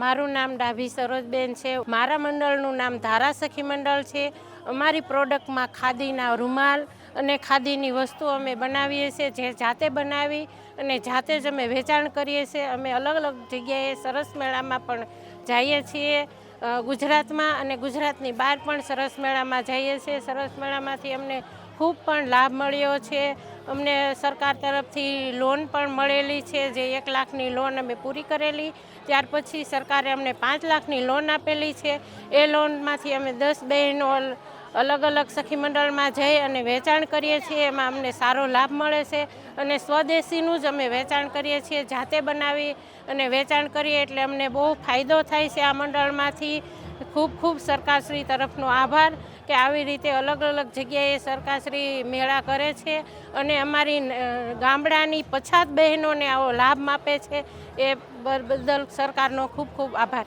મારું નામ ડાભી સરોજબેન છે. મારા મંડળનું નામ ધારાસખી મંડળ છે. અમારી પ્રોડક્ટમાં ખાદીના રૂમાલ અને ખાદીની વસ્તુઓ અમે બનાવીએ છીએ, જે જાતે બનાવી અને જાતે જ અમે વેચાણ કરીએ છીએ. અમે અલગ અલગ જગ્યાએ સરસ મેળામાં પણ જઈએ છીએ. ગુજરાતમાં અને ગુજરાતની બહાર પણ સરસ મેળામાં જઈએ છીએ. સરસ મેળામાંથી અમને ખૂબ પણ લાભ મળ્યો છે. અમને સરકાર તરફથી લોન પણ મળેલી છે, જે એક લાખની લોન અમે પૂરી કરેલી. ત્યાર પછી સરકારે અમને પાંચ લાખની લોન આપેલી છે. એ લોનમાંથી અમે દસ બહેનો અલગ અલગ સખી મંડળમાં જઈ અને વેચાણ કરીએ છીએ. એમાં અમને સારો લાભ મળે છે અને સ્વદેશીનું જ અમે વેચાણ કરીએ છીએ, જાતે બનાવી અને વેચાણ કરીએ એટલે અમને બહુ ફાયદો થાય છે આ મંડળમાંથી. ખૂબ ખૂબ સરકારશ્રી તરફનો આભાર. કે આવી રીતે અલગ અલગ જગ્યાએ સરકારશ્રી મેળા કરે છે અને અમારી ગામડાની પછાત બહેનોને આવો લાભ આપે છે. એ બદલ સરકારનો ખૂબ ખૂબ આભાર.